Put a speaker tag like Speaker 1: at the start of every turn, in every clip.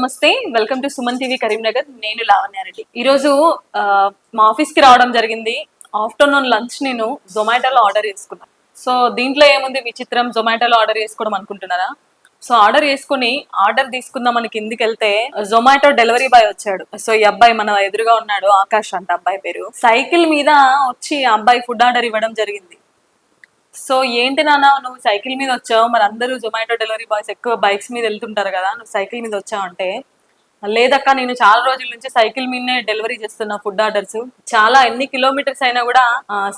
Speaker 1: నమస్తే. Welcome to Suman TV Karimnagar. నేను లావణ్యారెడ్డి ఈరోజు మా ఆఫీస్కి రావడం జరిగింది. ఆఫ్టర్నూన్ లంచ్ నేను జొమాటోలో ఆర్డర్ చేసుకున్నాను సో దీంట్లో ఏముంది విచిత్రం? జొమాటోలో ఆర్డర్ చేసుకోవడం అనుకుంటున్నారా? సో ఆర్డర్ చేసుకుని ఆర్డర్ తీసుకుందాం మనకి ఎందుకు వెళ్తే జొమాటో డెలివరీ బాయ్ వచ్చాడు. సో ఈ అబ్బాయి మన ఎదురుగా ఉన్నాడు. ఆకాష్ అంట అబ్బాయి పేరు. సైకిల్ మీద వచ్చి అబ్బాయి ఫుడ్ ఆర్డర్ ఇవ్వడం జరిగింది. సో ఏంటి నాన్న నువ్వు సైకిల్ మీద వచ్చావు మరి అందరూ జొమాటో డెలివరీ బాయ్స్ ఎక్కువ బైక్స్ మీద వెళ్తుంటారు కదా నువ్వు సైకిల్ మీద వచ్చావు అంటే లేదక్క నేను చాలా రోజుల నుంచి సైకిల్ మీదనే డెలివరీ చేస్తున్నా ఫుడ్ ఆర్డర్స్. చాలా ఎన్ని కిలోమీటర్స్ అయినా కూడా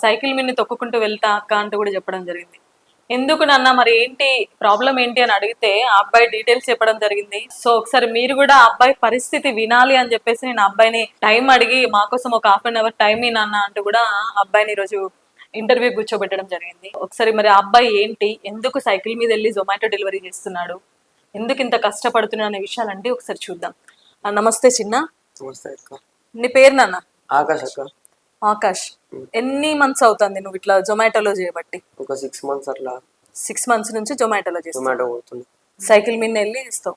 Speaker 1: సైకిల్ మీద తొక్కుకుంటూ వెళ్తా అక్క అంటూ కూడా చెప్పడం జరిగింది. ఎందుకు నాన్న మరి ఏంటి ప్రాబ్లం ఏంటి అని అడిగితే ఆ అబ్బాయి డీటెయిల్స్ చెప్పడం జరిగింది. సో ఒకసారి మీరు కూడా ఆ అబ్బాయి పరిస్థితి వినాలి అని చెప్పేసి నేను అబ్బాయిని టైం అడిగి మా కోసం ఒక హాఫ్ అన్ అవర్ టైం నాన్న అంటూ కూడా అబ్బాయిని ఈరోజు ఇంటర్వ్యూ కూర్చోబెట్టడం జరిగింది. ఒకసారి మరి ఆ అబ్బాయి ఏంటి? ఎందుకు సైకిల్ మీద వెళ్ళి జొమాటో డెలివరీ చేస్తున్నాడు? ఎందుకు ఇంత కష్టపడుతున్నాడు అనే విషయాలంటే ఒకసారి చూద్దాం. నమస్తే చిన్న. నీ పేరు నాన్న?
Speaker 2: ఆకాష్ అక్క.
Speaker 1: ఆకాష్. ఎన్ని మంత్స్ అవుతుంది నువ్వు ఇట్లా జొమాటోలో చేయబట్టి?
Speaker 2: ఒక సిక్స్ మంత్స్ అట్లా.
Speaker 1: సిక్స్ మంత్స్ నుంచి జొమాటోలో చేస్తావు. సైకిల్ మీద వెళ్ళి ఇస్తావు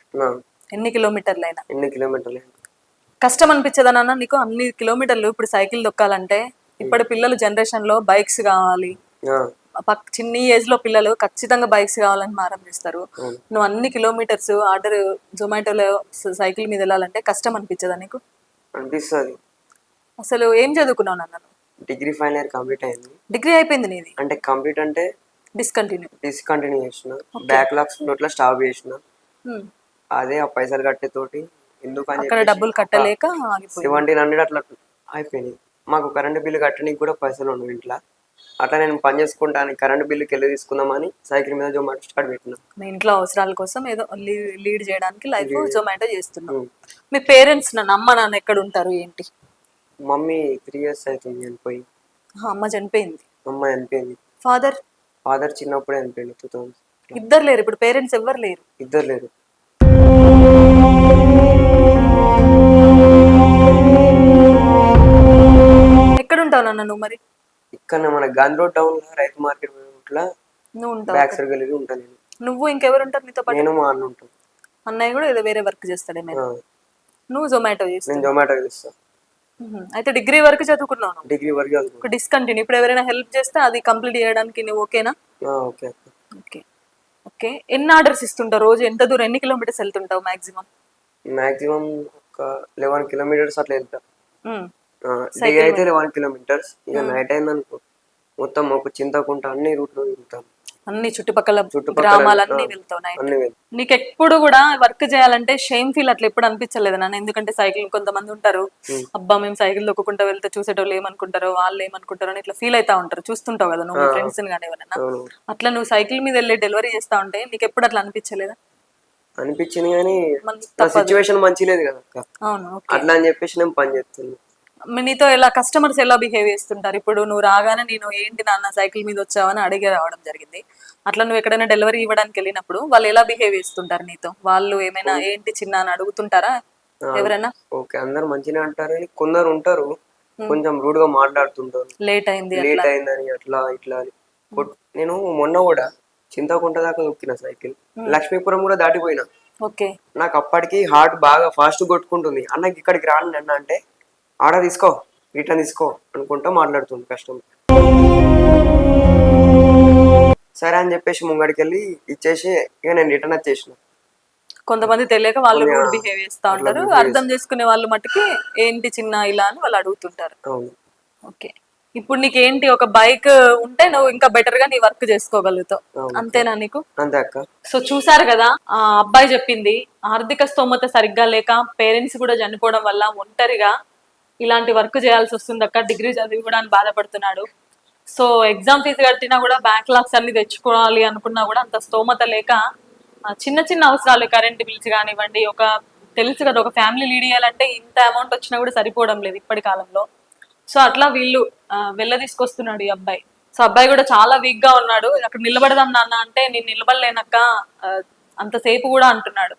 Speaker 1: ఎన్ని కిలోమీటర్లు అయినా
Speaker 2: ఎన్ని కిలోమీటర్లు?
Speaker 1: కష్టం అనిపించదా నాన్న నీకు? అన్ని కిలోమీటర్లు ఇప్పుడు సైకిల్ దొక్కాలంటే? ఇప్పటి పిల్లలు జనరేషన్లో బైక్స్ కావాలి. చిన్ని ఏజ్లో పిల్లలు ఖచ్చితంగా బైక్స్ కావాలని
Speaker 2: అవును.
Speaker 1: నువ్వు అన్ని కిలోమీటర్స్ ఆర్డర్ జొమాటోలో సైకిల్ మీద వెళ్ళాలంటే కష్టం అనిపించదా నీకు?
Speaker 2: అనిపిస్తుంది.
Speaker 1: అసలు ఏం చదువుకున్నావు నాన్న?
Speaker 2: డిగ్రీ ఫైనల్ ఇయర్ కంప్లీట్ అయింది.
Speaker 1: డిగ్రీ అయిపోయింది నీది?
Speaker 2: అంటే కంప్లీట్ అంటే
Speaker 1: డిస్కంటిన్యూ
Speaker 2: డిస్కంటిన్యూ చేసిన. బ్యాక్లాగ్స్ నోట్లో స్టాప్ చేసిన. అదే ఆ పైసలు కట్టేతోటి ఎందుకు అని
Speaker 1: అక్కడ డబ్బులు కట్టలేక ఆగిపోయింది.
Speaker 2: సెవెంటీన్ హండ్రెడ్ అట్లా అయిపోయినాయి. మాకు కరెంట్ బిల్లు కట్టడానికి కూడా పైసలు ఉండవు ఇంట్లో. అట్లా నేను పని చేసుకుంటాను కరెంట్ బిల్లుకి వెళ్ళి తీసుకుందామని సైకిల్ మీద జొమాటో స్టార్ట్ పెట్టిన.
Speaker 1: మీ ఇంట్లో అవసరాల కోసం ఏదో లీడ్ చేయడానికి లైఫ్ జొమాటో చేస్తున్నావు
Speaker 2: ఉమ్.
Speaker 1: మీ పేరెంట్స్ నన్ను అమ్మ నాన్న ఎక్కడ ఉంటారు ఏంటి?
Speaker 2: మమ్మీ త్రీ ఇయర్స్ అవుతుంది చనిపోయి.
Speaker 1: అమ్మ చనిపోయింది.
Speaker 2: అమ్మ చనిపోయింది.
Speaker 1: ఫాదర్?
Speaker 2: ఫాదర్ చిన్నప్పుడే చనిపోయింది టూ థౌసండ్
Speaker 1: ఇద్దరు లేరు ఇప్పుడు పేరెంట్స్ ఎవ్వరు లేరు?
Speaker 2: ఇద్దరు లేరు.
Speaker 1: ఉంటావు నాన్న నువ్వు మరి?
Speaker 2: ఇక్కడ మన గాంధీ రోడ్ టౌన్లో రైతు మార్కెట్ ఇట్లా
Speaker 1: నువ్వు ఉంటావు
Speaker 2: బ్యాక్ సైడ్ ఉంటాను నేను.
Speaker 1: నువ్వు ఇంకెవరు ఉంటారు నీతో పాటు?
Speaker 2: నేను మా అన్న ఉంటాం.
Speaker 1: అన్నయ్య కూడా ఏదో వేరే వర్క్ చేస్తాడేమే
Speaker 2: ఆ,
Speaker 1: నువ్వు జొమాటో చేస్తావు.
Speaker 2: నేను జొమాటో చేస్తా.
Speaker 1: మ్మ్. అయితే డిగ్రీ వరకు చదువుకున్నావు నువ్వు.
Speaker 2: డిగ్రీ వరకు చదువుకున్నా
Speaker 1: ఒక డిస్కంటిన్యూ ఇప్పుడు ఎవరైనా హెల్ప్ చేస్తే అది కంప్లీట్ చేయడానికి నువ్వు ఓకేనా?
Speaker 2: ఆ, ఓకే అక్క.
Speaker 1: ఓకే. ఓకే. ఎన్ని ఆర్డర్స్ ఇస్తుంటావు రోజు? ఎంత దూరం? ఎన్ని కిలోమీటర్స్ వెళ్తుంటావు మాక్సిమం?
Speaker 2: మాక్సిమం ఒక లెవెన్ కిలోమీటర్స్ అట్లా వెళ్తా. డే అయితే లెవెన్ కిలోమీటర్స్. ఇక నైట్ అయింది అనుకో మొత్తం ఒక చింతకుంట అన్ని రూట్లు వెళ్తాను
Speaker 1: అన్ని చుట్టుపక్కల గ్రామాలన్నీ వెళ్తావు నీకు ఎప్పుడు కూడా వర్క్ చేయాలంటే షేమ్ ఫీల్ అట్లా ఎప్పుడు అనిపించలేదు నాన్న. ఎందుకంటే సైకిల్ కొంతమంది ఉంటారు. అబ్బా మేము సైకిల్ దొక్కుంటా వెళ్తే చూసేటోళ్ళు ఏమనుకుంటారో వాళ్ళు ఏమనుకుంటారో అని ఇట్లా ఫీల్ అవుతా ఉంటారు. చూస్తుంటావు కదా నువ్వు ఫ్రెండ్స్ కానీ ఎవరైనా. అట్లా నువ్వు సైకిల్ మీద వెళ్ళి డెలివరీ చేస్తా ఉంటే నీకు ఎప్పుడు అట్లా అనిపించలేదా?
Speaker 2: అనిపించింది కానీ
Speaker 1: మన-
Speaker 2: నా సిచ్యువేషన్ మంచి లేదు కదా అట్లా అని చెప్పేసి నేను పని చేస్తున్నాను
Speaker 1: నీతో ఎలా కస్టమర్స్ ఎలా బిహేవ్ చేస్తుంటారు? ఇప్పుడు నువ్వు రాగానే నేను ఏంటి నాన్న సైకిల్ మీద వచ్చావని అడిగి రావడం జరిగింది. అట్లా నువ్వు ఎక్కడైనా డెలివరీ ఇవ్వడానికి వెళ్ళినప్పుడు వాళ్ళు ఎలా బిహేవ్ చేస్తుంటారు నీతో? వాళ్ళు ఏమైనా ఏంటి చిన్న అని అడుగుతుంటారా ఎవరైనా?
Speaker 2: ఓకే అందరు మంచిగా అంటారు కొందరు ఉంటారు. కొంచెం రూడ్గా మాట్లాడుతుంటారు.
Speaker 1: లేట్ అయింది
Speaker 2: లేట్ అయిందని అట్లా ఇట్లా అని. నేను మొన్న కూడా చింతకుంట దాకా దొక్కిన సైకిల్. లక్ష్మీపురం కూడా దాటిపోయినా.
Speaker 1: ఓకే.
Speaker 2: నాకు అప్పటికి హార్ట్ బాగా ఫాస్ట్ కొట్టుకుంటుంది. అన్నకి ఇక్కడికి రాను అన్న అంటే ఆర్డర్ తీసుకో రిటర్న్ తీసుకో అనుకుంటా మాట్లాడుతుంది కస్టమర్. సరే అని చెప్పేసి ముంగడికి వెళ్ళి ఇచ్చేసి ఇక నేను రిటర్న్ వచ్చేసిన.
Speaker 1: కొంతమంది తెలియక వాళ్ళు కూడా బిహేవ్ చేస్తా ఉంటారు. అర్థం చేసుకునే వాళ్ళు మట్టుకి ఏంటి చిన్న ఇలా అని వాళ్ళు అడుగుతుంటారు. ఓకే. ఇప్పుడు నీకు ఏంటి ఒక బైక్ ఉంటే నువ్వు ఇంకా బెటర్గా నీ వర్క్ చేసుకోగలుగుతావు. అంతేనా నీకు?
Speaker 2: అంతే అక్క.
Speaker 1: సో చూసారు కదా ఆ అబ్బాయి చెప్పింది ఆర్థిక స్తోమత సరిగ్గా లేక పేరెంట్స్ కూడా చనిపోవడం వల్ల ఒంటరిగా ఇలాంటి వర్క్ చేయాల్సి వస్తుంది. అక్క డిగ్రీ చదివి కూడా అని బాధపడుతున్నాడు. సో ఎగ్జామ్ ఫీజు కట్టినా కూడా బ్యాక్లాగ్స్ అన్ని తెచ్చుకోవాలి అనుకున్నా కూడా అంత స్తోమత లేక చిన్న చిన్న అవసరాలు కరెంట్ బిల్స్ కానివ్వండి ఒక తెలుసు కదా ఒక ఫ్యామిలీ లీడ్ చేయాలంటే ఇంత అమౌంట్ వచ్చినా కూడా సరిపోవడం లేదు ఇప్పటి కాలంలో. సో అట్లా వీళ్ళు వెళ్ళ తీసుకొస్తున్నాడు ఈ అబ్బాయి. సో అబ్బాయి కూడా చాలా వీక్గా ఉన్నాడు. అక్కడ నిలబడదాం నాన్న అంటే నేను నిలబడలేనక్క అంతసేపు కూడా అంటున్నాడు.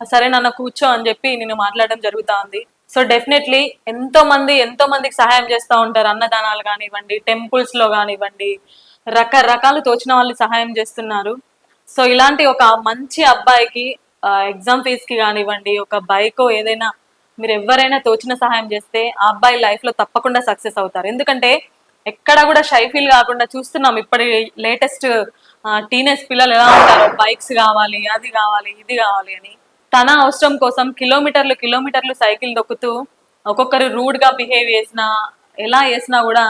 Speaker 1: సరే నాన్న కూర్చో అని చెప్పి నేను మాట్లాడడం జరుగుతా ఉంది సో డెఫినెట్లీ ఎంతో మంది ఎంతో మందికి సహాయం చేస్తూ ఉంటారు. అన్నదానాలు కానివ్వండి టెంపుల్స్లో కానివ్వండి రకరకాలు తోచిన వాళ్ళు సహాయం చేస్తున్నారు. సో ఇలాంటి ఒక మంచి అబ్బాయికి ఎగ్జామ్ ఫీజ్కి కానివ్వండి ఒక బైక్ ఏదైనా మీరు ఎవరైనా తోచిన సహాయం చేస్తే ఆ అబ్బాయి లైఫ్లో తప్పకుండా సక్సెస్ అవుతారు. ఎందుకంటే ఎక్కడ కూడా షై ఫీల్ కాకుండా చూస్తున్నాం ఇప్పటి లేటెస్ట్ టీనేజ్ పిల్లలు ఎలా ఉంటారు? బైక్స్ కావాలి అది కావాలి ఇది కావాలి అని. తన అవసరం కోసం కిలోమీటర్లు కిలోమీటర్లు సైకిల్ దొక్కుతూ ఒక్కొక్కరు రూడ్గా బిహేవ్ చేసినా ఎలా చేసినా కూడా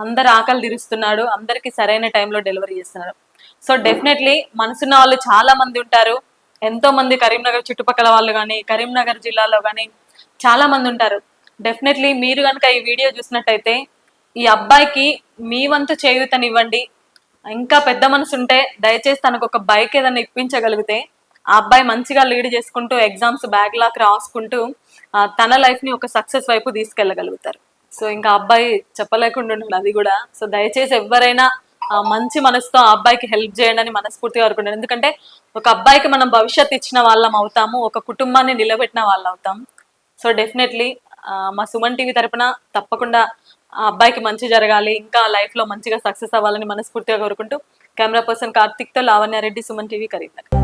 Speaker 1: అందరు ఆకలి తీరుస్తున్నాడు. అందరికి సరైన టైంలో డెలివరీ చేస్తున్నారు సో డెఫినెట్లీ మనసున్న వాళ్ళు చాలా మంది ఉంటారు. ఎంతో మంది కరీంనగర్ చుట్టుపక్కల వాళ్ళు కానీ కరీంనగర్ జిల్లాలో కానీ చాలా మంది ఉంటారు. డెఫినెట్లీ మీరు కనుక ఈ వీడియో చూసినట్టయితే ఈ అబ్బాయికి మీ వంతు చేయూతనివ్వండి. ఇంకా పెద్ద మనసు ఉంటే దయచేసి తనకు ఒక బైక్ ఏదైనా ఇప్పించగలిగితే ఆ అబ్బాయి మంచిగా లీడ్ చేసుకుంటూ ఎగ్జామ్స్ బ్యాక్ లాక్ రాసుకుంటూ తన లైఫ్ని ఒక సక్సెస్ వైపు తీసుకెళ్ళగలుగుతారు. సో ఇంకా అబ్బాయి చెప్పలేకుండా ఉన్నాడు అది కూడా. సో దయచేసి ఎవరైనా మంచి మనసుతో ఆ అబ్బాయికి హెల్ప్ చేయండి అని మనస్ఫూర్తిగా కోరుకుంటాను ఎందుకంటే ఒక అబ్బాయికి మనం భవిష్యత్ ఇచ్చిన వాళ్ళం అవుతాము ఒక కుటుంబాన్ని నిలబెట్టిన వాళ్ళు అవుతాం. సో డెఫినెట్లీ మా సుమన్ టీవీ తరపున తప్పకుండా ఆ అబ్బాయికి మంచి జరగాలి ఇంకా లైఫ్లో మంచిగా సక్సెస్ అవ్వాలని మనస్ఫూర్తిగా కోరుకుంటూ కెమెరా పర్సన్ కార్తిక్తో లావణ్యారెడ్డి సుమన్ టీవీ కరీంనగర్.